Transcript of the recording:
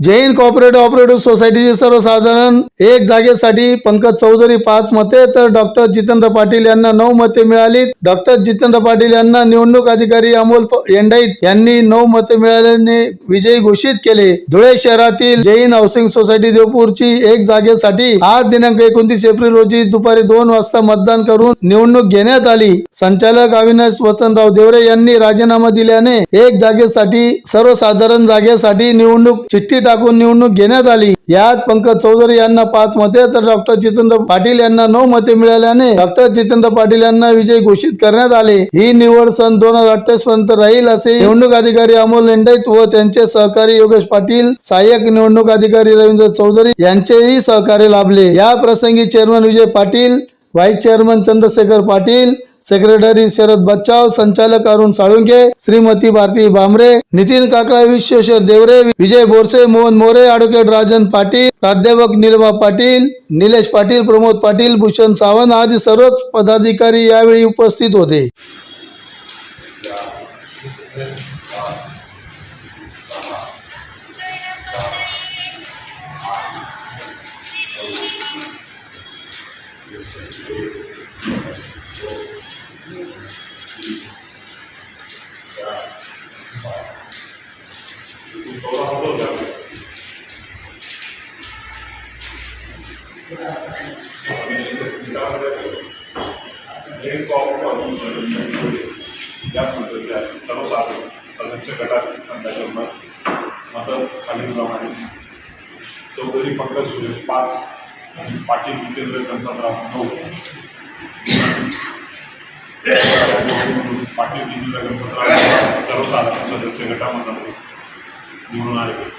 Jain cooperative operative सोसायटीची सर्वसाधारण एक जागेसाठी पंकज चौधरी पाच मते तर डॉक्टर जितेंद्र पाटील यांना नऊ मते मिळाली. डॉक्टर जितेंद्र पाटील यांना निवडणूक अधिकारी अमोल येंडाईत यांनी नऊ मते मिळाल्याने विजयी घोषित केले. धुळे शहरातील जैन हाऊसिंग सोसायटी देवपूरची एक जागेसाठी आज दिनांक एकोणतीस एप्रिल रोजी दुपारी दोन वाजता मतदान करून निवडणूक घेण्यात आली. संचालक अविनाश वसंतराव देवरे यांनी राजीनामा दिल्याने एक जागेसाठी सर्वसाधारण जागेसाठी निवडणूक चिठ्ठी टाकून निवडणूक घेण्यात आली. यात पंकज चौधरी यांना पाच मते तर डॉक्टर जितेंद्र पाटील यांना नऊ मते मिळाल्याने डॉक्टर जितेंद्र पाटील यांना विजय घोषित करण्यात आले. ही निवड सन दोन हजार अठ्ठावीस पर्यंत राहील असे निवडणूक अधिकारी अमोल लेंडाईत व त्यांचे सहकारी योगेश पाटील सहाय्यक निवडणूक अधिकारी रवींद्र चौधरी यांचेही सहकार्य लाभले. या प्रसंगी chairman Vijay Patil vice chairman Chandrashekhar Patil secretary Sharad Bachchav संचालक अरुण साळुंके श्रीमती भारती भामरे नितीन काका विश्वेश्वर देवरे विजय बोरसे मोहन मोरे ॲडव्होकेट राजन पाटील प्राध्यापक निलबा पाटील निलेश पाटील प्रमोद पाटील भूषण सावंत आदी सर्वच पदाधिकारी यावेळी उपस्थित होते. एक कॉपरेटिव्ह या संस्थेच्या सर्वसाधारण सदस्य गटातील संघाचे मतं खालीलप्रमाणे चौधरी पंकज सुरेश पाच आणि पाटील जितेंद्र गणपतराव नऊ पाटील जितेंद्र गणपतराव सर्वसाधारण सदस्य गटामध्ये Não.